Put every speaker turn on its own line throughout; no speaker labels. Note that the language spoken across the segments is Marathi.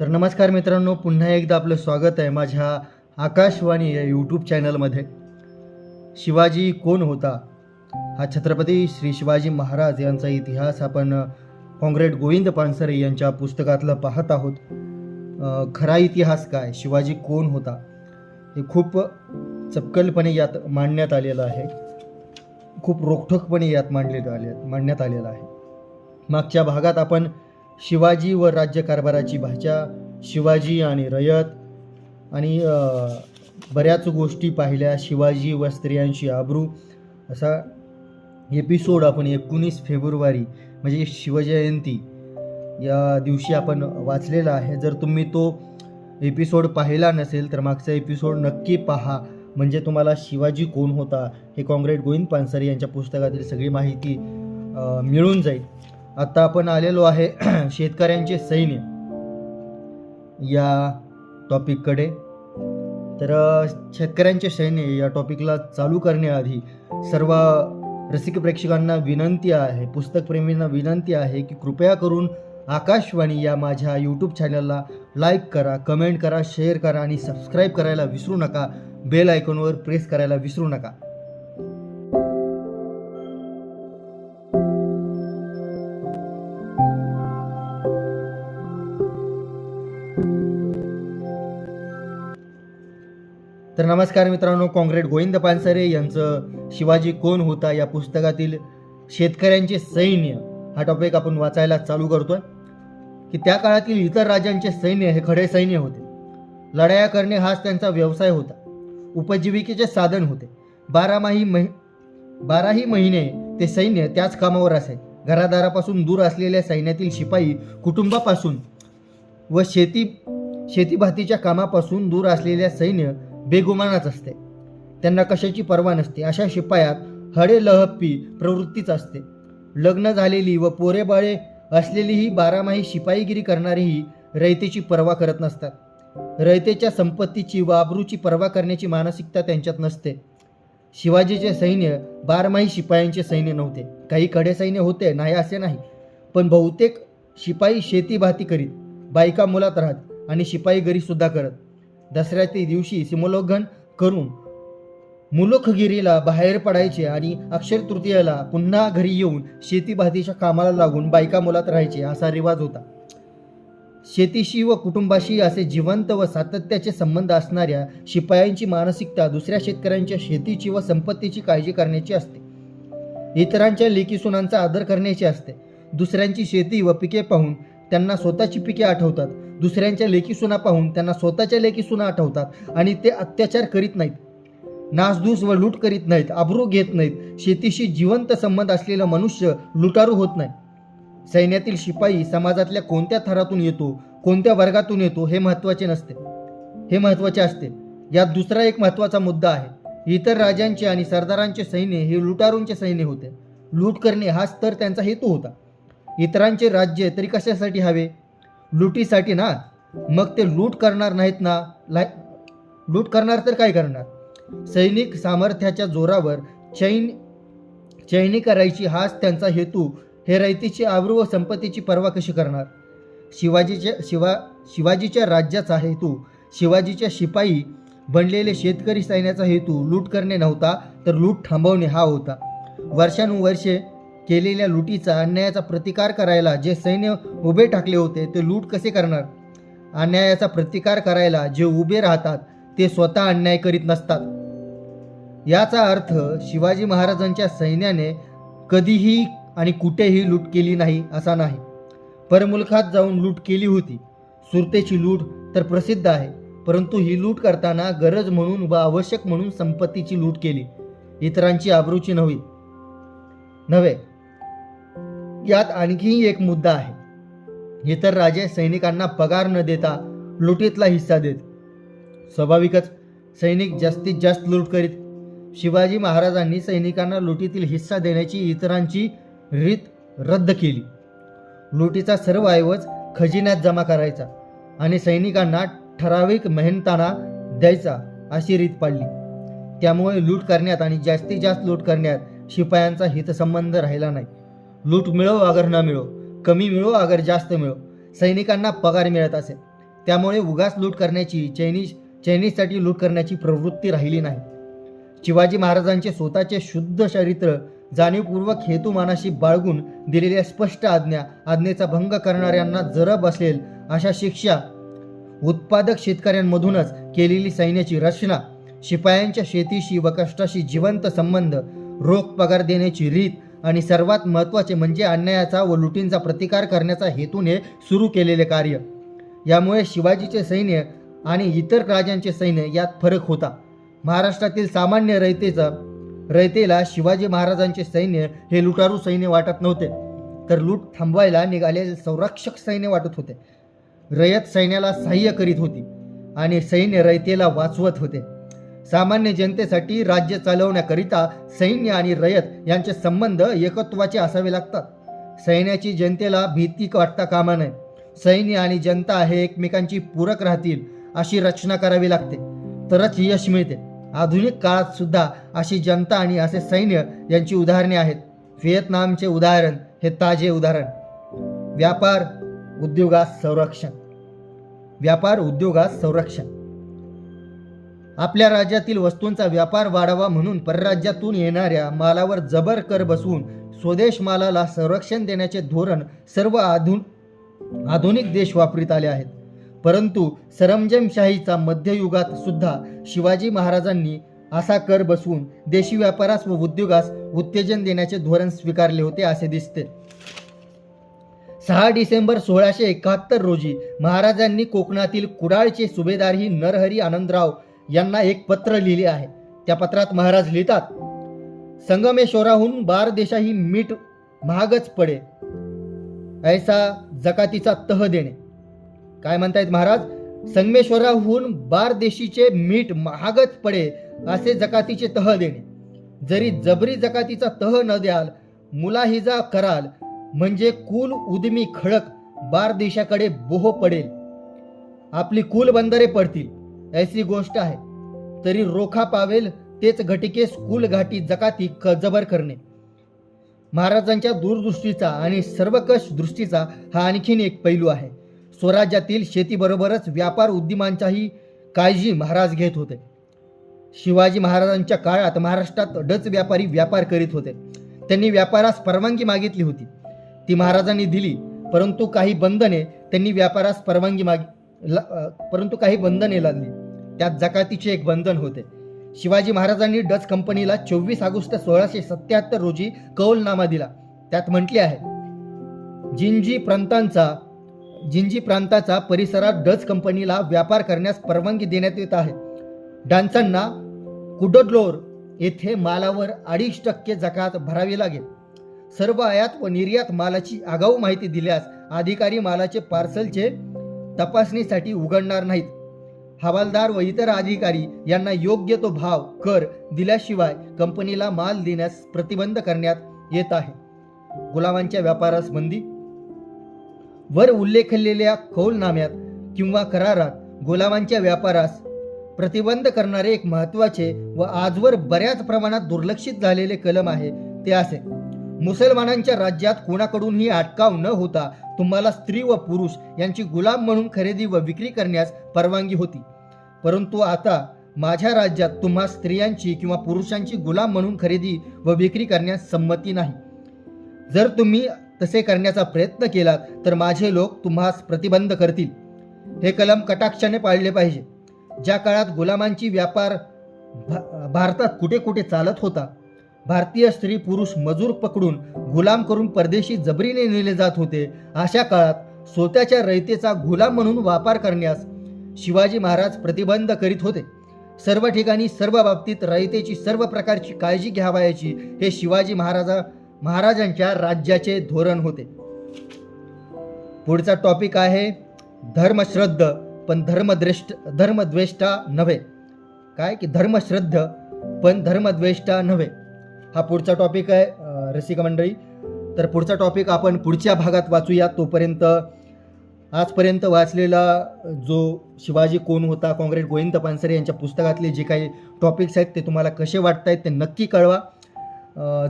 तर नमस्कार मित्रांनो पुन्हा एकदा आपलं स्वागत आहे माझ्या आकाशवाणी या यूट्यूब चॅनलमध्ये शिवाजी कोण होता? हा छत्रपती श्री शिवाजी महाराज यांचा इतिहास आपण अ, कॉम्रेड गोविंद पानसरे यांच्या पुस्तकातलं पाहत आहोत. खरा इतिहास काय? शिवाजी कोण होता? हे खूप चपकलपणे यात मांडण्यात आलेलं आहे. खूप रोखठोकपणे यात मांडलेलं आले मांडण्यात आलेलं आहे. मागच्या भागात आपण शिवाजी व राज्यकारभाराची भाषा शिवाजी आणि रयत आणि बऱ्याच गोष्टी पाहिल्या. शिवाजी व स्त्रियांची आब्रू. असा एपिसोड आपण एकोणीस फेब्रुवारी म्हणजे शिवजयंती या दिवशी आपण वाचलेला आहे. जर तुम्ही तो एपिसोड पाहिला नसेल तर मागचा एपिसोड नक्की पहा. म्हणजे तुम्हाला शिवाजी कोण होता हे कॉम्रेड गोविंद पानसरे यांच्या पुस्तकातील सगळी माहिती मिळून जाईल. आता आपण आलेलो आहे शेतकऱ्यांचे सैन्य या टॉपिककडे तर शेतकऱ्यांचे सैन्य या टॉपिकला चालू करण्याआधी सर्व रसिक प्रेक्षकांना विनंती आहे पुस्तकप्रेमींना विनंती आहे की कृपया करून आकाशवाणी या माझ्या यूट्यूब चॅनलला लाईक करा कमेंट करा शेअर करा आणि सबस्क्राईब करायला विसरू नका. बेल आयकॉनवर प्रेस करायला विसरू नका. तर नमस्कार मित्रांनो कॉम्रेड गोविंद पानसरे यांचं शिवाजी कोण होता या पुस्तकातील शेतकऱ्यांचे सैन्य हा टॉपिक आपण वाचायला चालू करतोय. की त्या काळातील इतर राजांचे सैन्य हे खडे सैन्य होते. लढाया करणे हाच त्यांचा व्यवसाय होता. उपजीविकेचे साधन होते. बारामाही महि बाराही महिने ते सैन्य त्याच कामावर असे घरादारापासून दूर असलेल्या सैन्यातील शिपाई कुटुंबापासून व शेती शेतीभातीच्या कामापासून दूर असलेल्या सैन्य बेगुमानच असते. त्यांना कशाची पर्वा नसते अशा शिपायात हडे लहप्पी प्रवृत्तीच असते. लग्न झालेली व पोरेबाळे असलेली ही बारामाही शिपाईगिरी करणारीही रयतेची पर्वा करत नसतात. रयतेच्या संपत्तीची व आबरूची पर्वा करण्याची मानसिकता त्यांच्यात नसते. शिवाजीचे सैन्य बारमाही शिपायांचे सैन्य नव्हते. काही कडे सैन्य होते नाही असे नाही. पण बहुतेक शिपाई शेतीभाती करीत बायका मुलात राहत आणि शिपाईगिरी सुद्धा करत. दसऱ्याच्या दिवशी सीमोल्लंघन करून मुलुखगिरीला बाहेर पडायचे आणि अक्षर तृतीयाला पुन्हा घरी येऊन शेतीभातीच्या कामाला लागून बायका मुलात राहायचे असा रिवाज होता. शेतीशी व कुटुंबाशी असे जिवंत व सातत्याचे संबंध असणाऱ्या शिपायांची मानसिकता दुसऱ्या शेतकऱ्यांच्या शेतीची व संपत्तीची काळजी करण्याची असते. इतरांच्या लेकीसुनांचा आदर करण्याची असते. दुसऱ्यांची शेती व पिके पाहून त्यांना स्वतःची पिके आठवतात. दुसऱ्यांच्या लेकीसुना पाहून त्यांना स्वतःच्या लेकीसुना आठवतात आणि ते अत्याचार करीत नाहीत. नासधूस व लूट करीत नाहीत आबरू घेत नाहीत शेतीशी जिवंत संबंध असलेला मनुष्य लुटारू होत नाही. सैन्यातील शिपाई समाजातल्या कोणत्या थरातून येतो कोणत्या वर्गातून येतो हे महत्त्वाचे नसते. हे महत्त्वाचे असते. यात दुसरा एक महत्त्वाचा मुद्दा आहे. इतर राजांचे आणि सरदारांचे सैन्य हे लुटारूंचे सैन्य होते. लूट करणे हाच तर त्यांचा हेतू होता. इतरांचे राज्य तरी कशासाठी हवे? लुटीसाठी ना मग ते लूट करणार नाहीत ना ला लूट करणार तर काय करणार? सैनिक सामर्थ्याच्या जोरावर चैन चैनी करायची हाच त्यांचा हेतू हे रयतीची आबरू व संपत्तीची पर्वा कशी करणार? शिवाजीच्या शिवा शिवाजीच्या राज्याचा हेतू शिवाजीच्या शिपाई बनलेले शेतकरी सैन्याचा हेतू लूट करणे नव्हता तर लूट थांबवणे हा होता. वर्षानुवर्षे केलेल्या लुटीचा अन्यायाचा प्रतिकार करायला जे सैन्य उभे टाकले होते ते लूट कसे करणार? अन्यायाचा प्रतिकार करायला जे उभे राहतात ते स्वतः अन्याय करीत नसतात. याचा अर्थ शिवाजी महाराजांच्या सैन्याने कधीही आणि कुठेही लूट केली नाही असा नाही. परमुलखात जाऊन लूट केली होती. सुरतेची लूट तर प्रसिद्ध आहे परंतु ही लूट करताना गरज म्हणून व आवश्यक म्हणून संपत्तीची लूट केली. इतरांची आबरूची नव्हे. नव्हे. यात आणखी एक मुद्दा आहे. इतर राजे सैनिकांना पगार न देता लुटीतला हिस्सा देत. स्वाभाविकच सैनिक जास्तीत जास्त लूट करीत. शिवाजी महाराजांनी सैनिकांना लुटीतील हिस्सा देण्याची इतरांची रीत रद्द केली. लुटीचा सर्व ऐवज खजिन्यात जमा करायचा आणि सैनिकांना ठराविक मेहनताना द्यायचा अशी रीत पाडली. त्यामुळे लूट करण्यात आणि जास्तीत जास्त लूट करण्यात शिपायांचा हितसंबंध राहिला नाही. लूट मिळो अगर न मिळो कमी मिळो अगर जास्त मिळो. सैनिकांना पगार मिळत असे. त्यामुळे उगाच लूट करण्याची चैनीज चैनीजसाठी लूट करण्याची प्रवृत्ती राहिली नाही. शिवाजी महाराजांचे स्वतःचे शुद्ध चरित्र जाणीवपूर्वक हेतुमानाशी बाळगून दिलेल्या स्पष्ट आज्ञा आज्ञेचा भंग करणाऱ्यांना जरब असेल अशा शिक्षा उत्पादक शेतकऱ्यांमधूनच केलेली सैन्याची रचना शिपायांच्या शेतीशी व कष्टाशी जिवंत संबंध रोख पगार देण्याची रीत आणि सर्वात महत्त्वाचे म्हणजे अन्यायाचा व लुटींचा प्रतिकार करण्याचा हेतूने सुरू केलेले कार्य. यामुळे शिवाजीचे सैन्य आणि इतर राजांचे सैन्य यात फरक होता. महाराष्ट्रातील सामान्य रयतेचा रयतेला शिवाजी महाराजांचे सैन्य हे लुटारू सैन्य वाटत नव्हते. तर लूट थांबवायला निघालेले संरक्षक सैन्य वाटत होते. रयत सैन्याला सहाय्य करीत होती आणि सैन्य रयतेला वाचवत होते. सामान्य जनतेसाठी राज्य चालवण्याकरिता सैन्य आणि रयत यांचे संबंध एकत्वाचे असावे लागतात. सैन्याची जनतेला भीती वाटता कामा नये. सैन्य आणि जनता हे एकमेकांची पूरक राहतील अशी रचना करावी लागते. तरच यश मिळते. आधुनिक काळात सुद्धा अशी जनता आणि असे सैन्य यांची उदाहरणे आहेत. व्हिएतनामचे उदाहरण हे ताजे उदाहरण. व्यापार उद्योगास संरक्षण. व्यापार उद्योगास संरक्षण. आपल्या राज्यातील वस्तूंचा व्यापार वाढावा म्हणून परराज्यातून येणाऱ्या मालावर जबर कर बसवून स्वदेश मालाला संरक्षण देण्याचे धोरण सर्व आधुन आधुनिक देश वापरीत आले आहेत. परंतु सरंजमशाहीचा मध्ययुगात सुद्धा शिवाजी महाराजांनी असा कर बसवून देशी व्यापारास व उद्योगास उत्तेजन देण्याचे धोरण स्वीकारले होते असे दिसते. सहा डिसेंबर सोळाशे एकाहत्तर रोजी महाराजांनी कोकणातील कुडाळचे सुभेदारही नरहरी आनंदराव यांना एक पत्र लिहिले आहे. त्या पत्रात महाराज लिहितात संगमेश्वराहून बार देशाही मीठ महागच पडे. ऐसा जकातीचा तह देणे. काय म्हणतायत महाराज? संगमेश्वराहून बार देशीचे मीठ महागच पडे असे जकातीचे तह देणे. जरी जबरी जकातीचा तह न द्याल मुलाहिजा कराल म्हणजे कुल उदमी खडक बार देशाकडे बोह पडेल. आपली कुल बंदरे पडतील. ऐसी गोष्ट आहे. तरी रोखा पावेल तेच घटिकेस स्कूल घाटी जकाती क जबर करणे. महाराजांच्या दूरदृष्टीचा आणि सर्वकष दृष्टीचा हा आणखीन एक पैलू आहे. स्वराज्यातील शेतीबरोबरच व्यापार उद्यमांच्याही काळजी महाराज घेत होते. शिवाजी महाराजांच्या काळात महाराष्ट्रात डच व्यापारी व्यापार करीत होते. त्यांनी व्यापारास परवानगी मागितली होती. ती महाराजांनी दिली परंतु काही बंधने त्यांनी व्यापारास परवानगी माग परंतु काही बंधने लागली त्यात जकातीचे एक बंधन होते. शिवाजी महाराजांनी डच कंपनीला चोवीस ऑगस्ट सोळाशे सत्याहत्तर रोजी कौलनामा दिला. त्यात म्हटले आहे जिंजी प्रांतांचा जिंजी प्रांताचा परिसरात डच कंपनीला व्यापार करण्यास परवानगी देण्यात येत आहे. डान्सांना कुडोडलोर येथे मालावर अडीच टक्के जकात भरावी लागेल. सर्व आयात व निर्यात मालाची आगाऊ माहिती दिल्यास अधिकारी मालाचे पार्सलचे तपासणीसाठी उघडणार नाहीत. हवालदार व इतर अधिकारी यांना योग्य तो भाव कर दिल्याशिवाय कंपनीला माल देण्यास प्रतिबंध करण्यात येत आहे. गुलामांच्या व्यापारास बंदी? वर उल्लेखलेल्या कौलनाम्यात किंवा करारात गुलामांच्या व्यापारास प्रतिबंध करणारे एक महत्त्वाचे व आजवर बऱ्याच प्रमाणात दुर्लक्षित झालेले कलम आहे ते असे. मुसलमानांच्या राज्यात कोणाकडूनही अटकाव न होता तुम्हाला स्त्री व पुरुष यांची गुलाम म्हणून खरेदी व विक्री करण्यास परवानगी होती. परंतु आता माझ्या राज्यात तुम्हा स्त्रियांची किंवा पुरुषांची गुलाम म्हणून खरेदी व विक्री करण्यास संमती नाही. जर तुम्ही तसे करण्याचा प्रयत्न केलात तर माझे लोक तुम्हास प्रतिबंध करतील. हे कलम कटाक्षाने पाळले पाहिजे. ज्या काळात गुलामांची व्यापार भा- भारतात कुठे कुठे चालत होता भारतीय स्त्री पुरुष मजूर पकडून गुलाम करून परदेशी जबरीने नेले जात होते. अशा काळात स्वतःच्या रयतेचा गुलाम म्हणून व्यापार करण्यास शिवाजी महाराज प्रतिबंध करीत होते. सर्व ठिकाणी सर्व बाबतीत रयतेची सर्व प्रकारची काळजी घ्यावयाची हे शिवाजी महाराजा महाराजांच्या राज्याचे धोरण होते. पुढचा टॉपिक आहे धर्मश्रद्ध पण धर्मद्रेष्ट धर्मद्वेष्टा नव्हे. काय की धर्मश्रद्ध पण धर्मद्वेष्टा नव्हे. हा पुढचा टॉपिक आहे रसिक मंडळी. तर पुढचा टॉपिक आपण पुढच्या भागात वाचूया. तोपर्यंत आजपर्यंत वाचलेला जो शिवाजी कोण होता काँग्रेस गोविंद पानसरे यांच्या पुस्तकातले जे काही टॉपिक्स आहेत ते तुम्हाला कसे वाटत आहेत ते नक्की कळवा.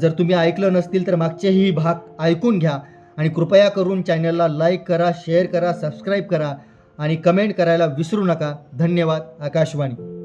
जर तुम्ही ऐकलं नसतील तर मागचेही भाग ऐकून घ्या आणि कृपया करून चॅनलला लाईक करा शेअर करा सबस्क्राईब करा आणि कमेंट करायला विसरू नका. धन्यवाद. आकाशवाणी.